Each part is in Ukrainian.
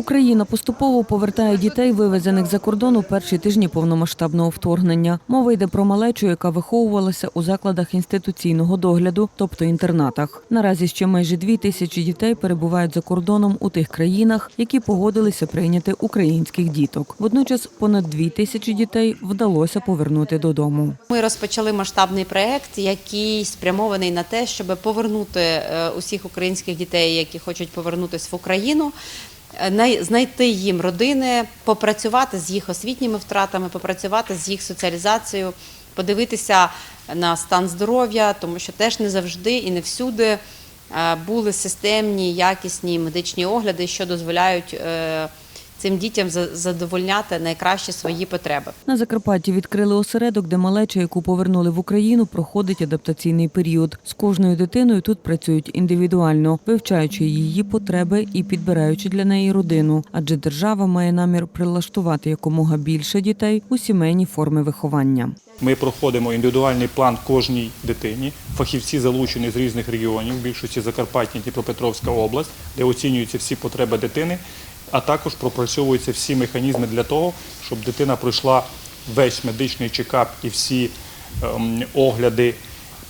Україна поступово повертає дітей, вивезених за кордон у перші тижні повномасштабного вторгнення. Мова йде про малечу, яка виховувалася у закладах інституційного догляду, тобто інтернатах. Наразі ще майже дві тисячі дітей перебувають за кордоном у тих країнах, які погодилися прийняти українських діток. Водночас понад дві тисячі дітей вдалося повернути додому. Ми розпочали масштабний проект, який спрямований на те, щоб повернути е, усіх українських дітей, які хочуть повернутися в Україну. Е, най- Знайти їм родини, попрацювати з їх освітніми втратами, попрацювати з їх соціалізацією, подивитися на стан здоров'я, тому що теж не завжди і не всюди е, були системні, якісні медичні огляди, що дозволяють е, цим дітям за- задовольняти найкращі свої потреби. На Закарпатті відкрили осередок, де малеча, яку повернули в Україну, проходить адаптаційний період. З кожною дитиною тут працюють індивідуально, вивчаючи її потреби і підбираючи для неї родину. Адже держава має намір прилаштувати якомога більше дітей у сімейні форми виховання. Ми проходимо індивідуальний план кожній дитині. Фахівці залучені з різних регіонів, в більшості Закарпаття, Дніпропетровська область, де оцінюються всі потреби дитини, а також пропрацьовуються всі механізми для того, щоб дитина пройшла весь медичний чекап і всі ем, огляди,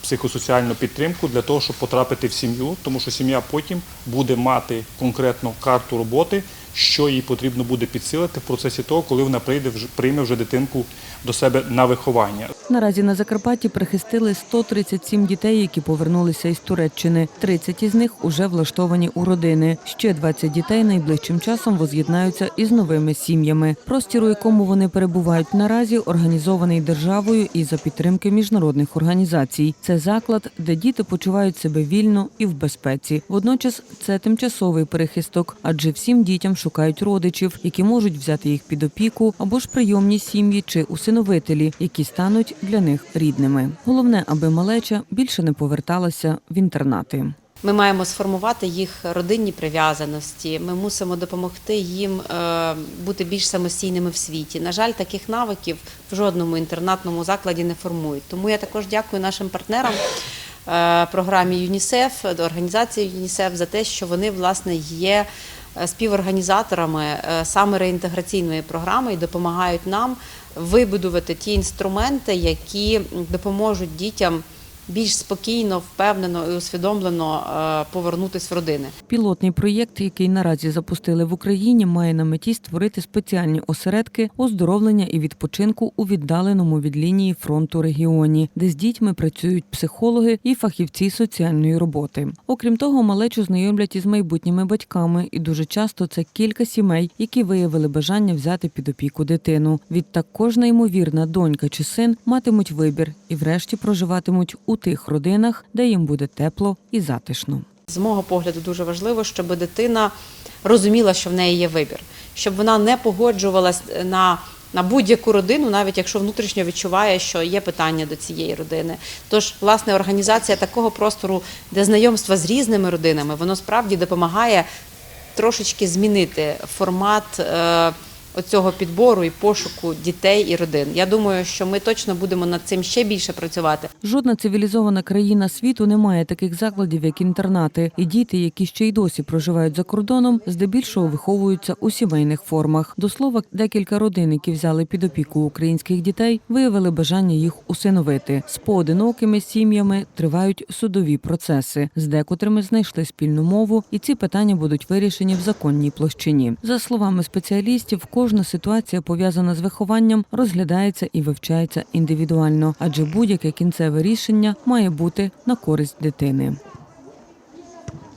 психосоціальну підтримку для того, щоб потрапити в сім'ю, тому що сім'я потім буде мати конкретну карту роботи, що їй потрібно буде підсилити в процесі того, коли вона прийде прийме вже дитинку до себе на виховання. Наразі на Закарпатті прихистили 137 дітей, які повернулися із Туреччини. 30 із них уже влаштовані у родини. Ще 20 дітей найближчим часом воз'єднаються із новими сім'ями. Простір, у якому вони перебувають наразі, організований державою і за підтримки міжнародних організацій. Це заклад, де діти почувають себе вільно і в безпеці. Водночас це тимчасовий перехисток, адже всім дітям шукають родичів, які можуть взяти їх під опіку або ж прийомні сім'ї чи усиновителі, які стануть для них рідними. Головне, аби малеча більше не поверталася в інтернати. Ми маємо сформувати їх родинні прив'язаності. Ми мусимо допомогти їм е, бути більш самостійними в світі. На жаль, таких навиків в жодному інтернатному закладі не формують. Тому я також дякую нашим партнерам. е, Програмі ЮНІСЕФ, організації ЮНІСЕФ за те, що вони власне є співорганізаторами е, саме реінтеграційної програми і допомагають нам вибудувати ті інструменти, які допоможуть дітям більш спокійно, впевнено і усвідомлено е, повернутися в родини. Пілотний проєкт, який наразі запустили в Україні, має на меті створити спеціальні осередки оздоровлення і відпочинку у віддаленому від лінії фронту регіоні, де з дітьми працюють психологи і фахівці соціальної роботи. Окрім того, малечу знайомлять із майбутніми батьками, і дуже часто це кілька сімей, які виявили бажання взяти під опіку дитину. Відтак кожна ймовірна донька чи син матимуть вибір і, врешті, проживатимуть тих родинах, де їм буде тепло і затишно. З мого погляду, дуже важливо, щоб дитина розуміла, що в неї є вибір, щоб вона не погоджувалась на. На будь-яку родину, навіть якщо внутрішньо відчуває, що є питання до цієї родини. Тож, власне, організація такого простору, де знайомства з різними родинами, воно справді допомагає трошечки змінити формат е, оцього підбору і пошуку дітей і родин. Я думаю, що ми точно будемо над цим ще більше працювати. Жодна цивілізована країна світу не має таких закладів, як інтернати, і діти, які ще й досі проживають за кордоном, здебільшого виховуються у сімейних формах. До слова, декілька родин, які взяли під опіку українських дітей, виявили бажання їх усиновити. З поодинокими сім'ями тривають судові процеси. З декотрими знайшли спільну мову, і ці питання будуть вирішені в законній площині. За словами спеціалістів, кожна ситуація пов'язана з вихованням розглядається і вивчається індивідуально, адже будь-яке кінцеве рішення має бути на користь дитини.